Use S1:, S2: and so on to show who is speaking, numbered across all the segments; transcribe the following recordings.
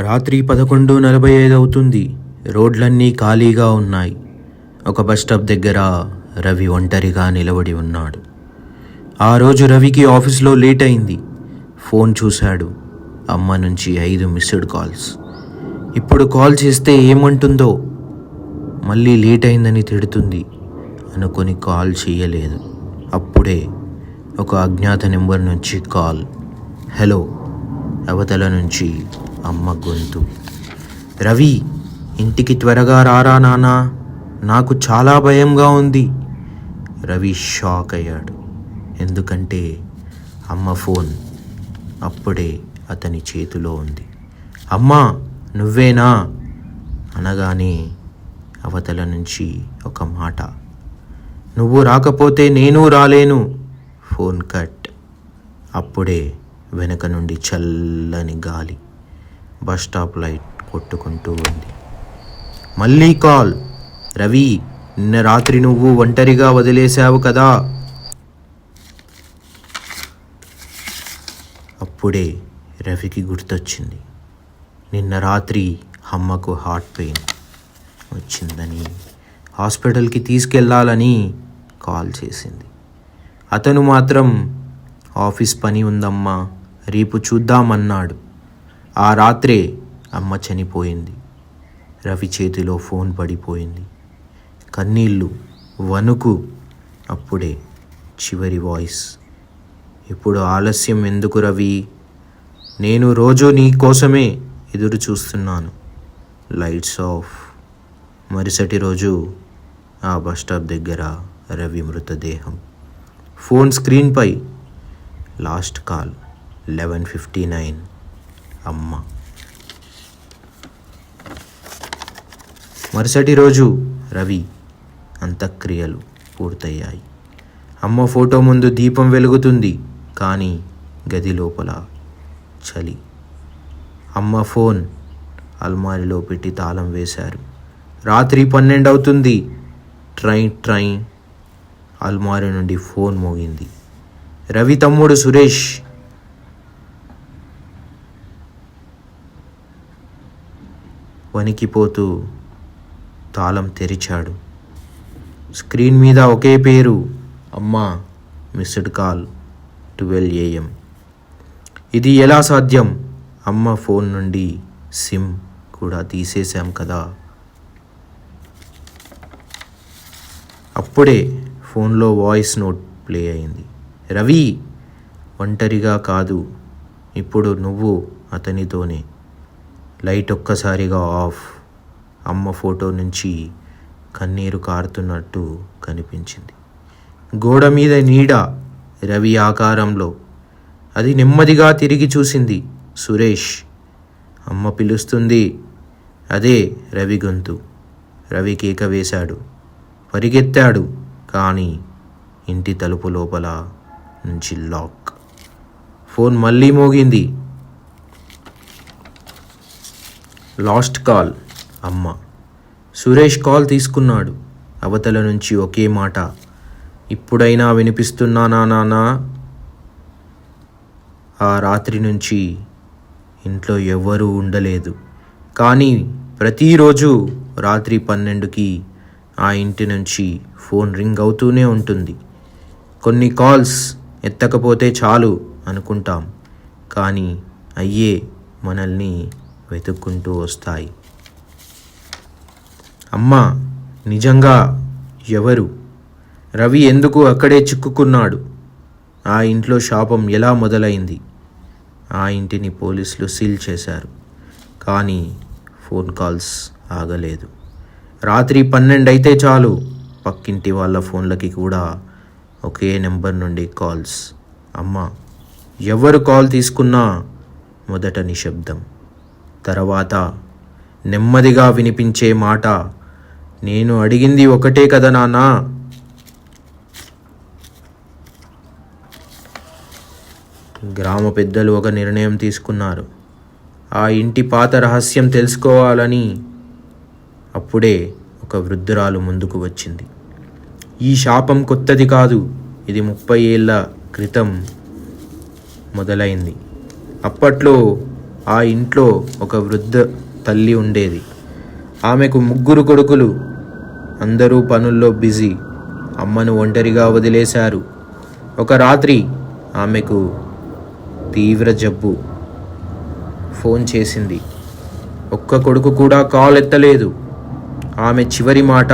S1: రాత్రి పదకొండు నలభై ఐదు అవుతుంది. రోడ్లన్నీ ఖాళీగా ఉన్నాయి. ఒక బస్ స్టాప్ దగ్గర రవి ఒంటరిగా నిలబడి ఉన్నాడు. ఆ రోజు రవికి ఆఫీస్లో లేట్ అయింది. ఫోన్ చూశాడు. అమ్మ నుంచి ఐదు మిస్డ్ కాల్స్ ఇప్పుడు కాల్ చేస్తే ఏమంటుందో మళ్ళీ లేట్ అయిందని తిడుతుంది. అనుకొని కాల్ చేయలేదు. అప్పుడే ఒక అజ్ఞాత నెంబర్ నుంచి కాల్. హలో అవతల నుంచి అమ్మ గొంతు. రవి ఇంటికి త్వరగా రారా నానా నాకు చాలా భయంగా ఉంది. రవి షాక్ అయ్యాడు. ఎందుకంటే అమ్మ ఫోన్ అప్పుడే అతని చేతిలో ఉంది. అమ్మా నువ్వేనా? అనగానే అవతల నుంచి ఒక మాట. నువ్వు రాకపోతే నేను రాలేను. Phone cut. అప్పుడే వెనక నుండి చల్లని గాలి. బస్ స్టాప్ లైట్ కొట్టుకుంటూ ఉంది. మళ్ళీ కాల్. రవి నిన్న రాత్రి నువ్వు ఒంటరిగా వదిలేశావు కదా? అప్పుడే రవికి గుర్తొచ్చింది. నిన్న రాత్రి అమ్మకు హార్ట్ పెయిన్ వచ్చిందని హాస్పిటల్కి తీసుకెళ్ళాలని కాల్ చేసింది. అతను మాత్రం ఆఫీస్ పని ఉందమ్మా రేపు చూద్దామన్నాడు. ఆ రాత్రే అమ్మ చనిపోయింది. రవి చేతిలో ఫోన్ పడిపోయింది. కన్నీళ్ళు వణుకు అప్పుడే చివరి వాయిస్. ఇప్పుడు ఆలస్యం ఎందుకు రవి? నేను రోజు నీ కోసమే ఎదురు చూస్తున్నాను. Lights off. మరుసటి రోజు ఆ బస్ స్టాప్ దగ్గర రవి మృతదేహం. ఫోన్ స్క్రీన్పై last call eleven fifty nine. అమ్మ. మరుసటి రోజు రవి అంత్యక్రియలు పూర్తయ్యాయి. అమ్మ ఫోటో ముందు దీపం వెలుగుతుంది కానీ గది లోపల చలి. అమ్మ ఫోన్ అల్మారిలో పెట్టి తాళం వేశారు. రాత్రి పన్నెండు అవుతుంది. ట్రైన్ ట్రైన్ అల్మారి నుండి ఫోన్ మోగింది. రవి తమ్ముడు సురేష్ వణికిపోతూ తాళం తెరిచాడు. స్క్రీన్ మీద ఒకే పేరు అమ్మా మిస్డ్ కాల్ ట్వెల్వ్ ఏఎం. ఇది ఎలా సాధ్యం? అమ్మ ఫోన్ నుండి సిమ్ కూడా తీసేశాం కదా. అప్పుడే ఫోన్లో వాయిస్ నోట్ ప్లే అయింది. రవి ఒంటరిగా కాదు ఇప్పుడు నువ్వు అతనితోనే. లైట్ ఒక్కసారిగా ఆఫ్. అమ్మ ఫోటో నుంచి కన్నీరు కారుతున్నట్టు కనిపించింది. గోడ మీద నీడ రవి ఆకారంలో. అది నెమ్మదిగా తిరిగి చూసింది సురేష్. అమ్మ పిలుస్తుంది అదే రవి గొంతు. రవి కేక వేశాడు. పరిగెత్తాడు కానీ ఇంటి తలుపు లోపల నుంచి లాక్. ఫోన్ మళ్ళీ మోగింది. లాస్ట్ కాల్ అమ్మ. సురేష్ కాల్ తీసుకున్నాడు. అవతల నుంచి ఒకే మాట ఇప్పుడైనా వినిపిస్తున్నానా నానా ఆ రాత్రి నుంచి ఇంట్లో ఎవ్వరూ ఉండలేదు. కానీ ప్రతిరోజు రాత్రి పన్నెండుకి ఆ ఇంటి నుంచి ఫోన్ రింగ్ అవుతూనే ఉంటుంది. కొన్ని కాల్స్ ఎత్తకపోతే చాలు అనుకుంటాం. కానీ అయ్యే మనల్ని వెతుక్కుంటూ వస్తాయి. అమ్మ నిజంగా ఎవరు? రవి ఎందుకు అక్కడే చిక్కుకున్నాడు? ఆ ఇంట్లో శాపం ఎలా మొదలైంది? ఆ ఇంటిని పోలీసులు సీల్ చేశారు. కానీ ఫోన్ కాల్స్ ఆగలేదు. రాత్రి పన్నెండు అయితే చాలు. పక్కింటి వాళ్ళ ఫోన్లకి కూడా ఒకే నెంబర్ నుండి కాల్స్. అమ్మ ఎవరు కాల్ తీసుకున్నా మొదట నిశ్శబ్దం. తర్వాత నెమ్మదిగా వినిపించే మాట నేను అడిగింది ఒకటే కదా నానా గ్రామ పెద్దలు ఒక నిర్ణయం తీసుకున్నారు. ఆ ఇంటి పాత రహస్యం తెలుసుకోవాలని అప్పుడే ఒక వృద్ధురాలు ముందుకు వచ్చింది. ఈ శాపం కొత్తది కాదు ఇది ముప్పై ఏళ్ళ క్రితం మొదలైంది. అప్పట్లో ఆ ఇంట్లో ఒక వృద్ధ తల్లి ఉండేది. ఆమెకు ముగ్గురు కొడుకులు. అందరూ పనుల్లో బిజీ. అమ్మను ఒంటరిగా వదిలేశారు. ఒక రాత్రి ఆమెకు తీవ్ర జబ్బు. ఫోన్ చేసింది. ఒక్క కొడుకు కూడా కాల్ ఎత్తలేదు. ఆమె చివరి మాట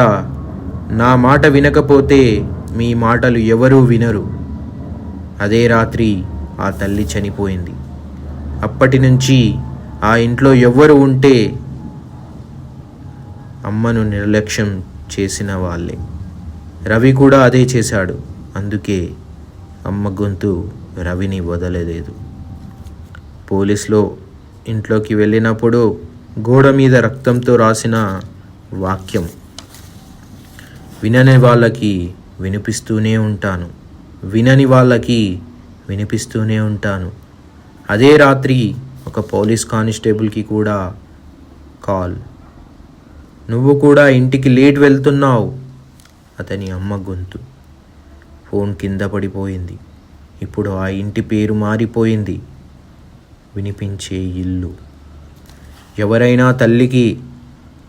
S1: నా మాట వినకపోతే మీ మాటలు ఎవరూ వినరు. అదే రాత్రి ఆ తల్లి చనిపోయింది. అప్పటి నుంచి ఆ ఇంట్లో ఎవ్వరు ఉంటే అమ్మను నిర్లక్ష్యం చేసిన వాళ్ళే. రవి కూడా అదే చేశాడు. అందుకే అమ్మ గొంతు రవిని వదలలేదు. పోలీసులో ఇంట్లోకి వెళ్ళినప్పుడు గోడ మీద రక్తంతో రాసిన వాక్యం వినని వాళ్ళకి వినిపిస్తూనే ఉంటాను. వినని వాళ్ళకి వినిపిస్తూనే ఉంటాను. అదే రాత్రి ఒక పోలీస్ కానిస్టేబుల్కి కూడా కాల్. నువ్వు కూడా ఇంటికి లేట్ వెళ్తున్నావు అతని అమ్మ గొంతు. ఫోన్ కింద పడిపోయింది. ఇప్పుడు ఆ ఇంటి పేరు మారిపోయింది. వినిపించే ఇల్లు. ఎవరైనా తల్లికి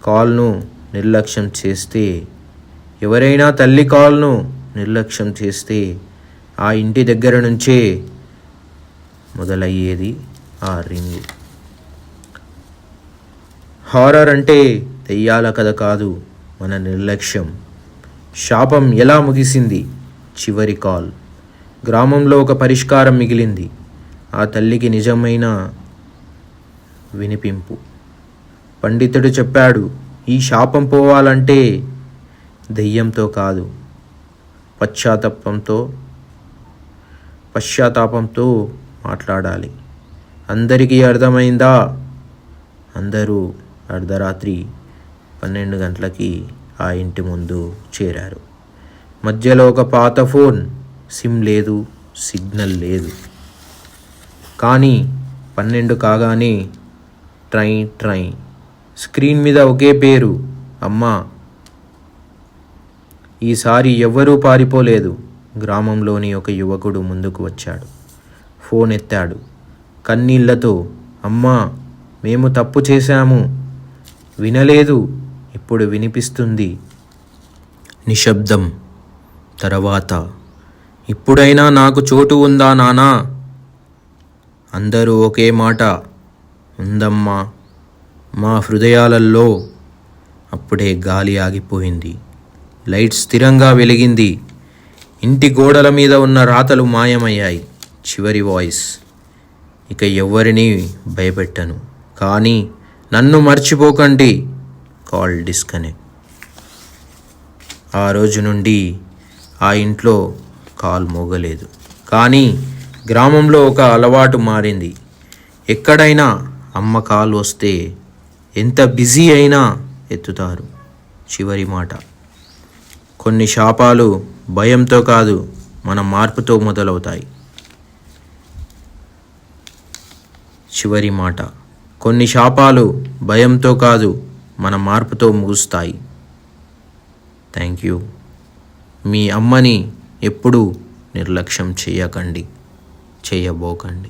S1: కాల్ను నిర్లక్ష్యం చేస్తే ఎవరైనా తల్లి కాల్ను నిర్లక్ష్యం చేస్తే ఆ ఇంటి దగ్గర నుంచే మొదలయ్యేది ఆ రింగు. హారర్ అంటే దెయ్యాల కథ కాదు మన నిర్లక్ష్యం. శాపం ఎలా ముగిసింది? చివరి కాల్. గ్రామంలో ఒక పరిష్కారం మిగిలింది. ఆ తల్లికి నిజమైన వినిపింపు. పండితుడు చెప్పాడు ఈ శాపం పోవాలంటే దెయ్యంతో కాదు పశ్చాత్తాపంతో పశ్చాత్తాపంతో మాట్లాడాలి. అందరికీ అర్థమైందా? అందరూ అర్ధరాత్రి పన్నెండు గంటలకి ఆ ఇంటి ముందు చేరారు. మధ్యలో ఒక పాత ఫోన్ సిమ్ లేదు సిగ్నల్ లేదు. కానీ పన్నెండు కాగానే ట్రై ట్రై. స్క్రీన్ మీద ఒకే పేరు అమ్మా. ఈసారి ఎవ్వరూ పారిపోలేదు. గ్రామంలోని ఒక యువకుడు ముందుకు వచ్చాడు. ఫోన్ ఎత్తాడు కన్నీళ్ళతో అమ్మా మేము తప్పు చేశాము. వినలేదు. ఇప్పుడు వినిపిస్తుంది. నిశ్శబ్దం. తర్వాత ఇప్పుడైనా నాకు చోటు ఉందా నానా? అందరూ ఒకే మాట ఉందమ్మా మా హృదయాలల్లో అప్పుడే గాలి ఆగిపోయింది. లైట్ స్థిరంగా వెలిగింది. ఇంటి గోడల మీద ఉన్న రాతలు మాయమయ్యాయి. చివరి వాయిస్. ఇక ఎవరిని భయపెట్టను. కానీ నన్ను మర్చిపోకండి. Call disconnect. ఆ రోజు నుండి ఆ ఇంట్లో కాల్ మోగలేదు. కానీ గ్రామంలో ఒక అలవాటు మారింది. ఎక్కడైనా అమ్మ కాల్ వస్తే ఎంత బిజీ అయినా ఎత్తుతారు. చివరి మాట. కొన్ని శాపాలు భయంతో కాదు మన మార్పుతో మొదలవుతాయి. చివరి మాట. కొన్ని శాపాలు భయంతో కాదు మన మార్పుతో ముగుస్తాయి. Thank you. మీ అమ్మని ఎప్పుడూ నిర్లక్ష్యం చేయకండి. చేయబోకండి.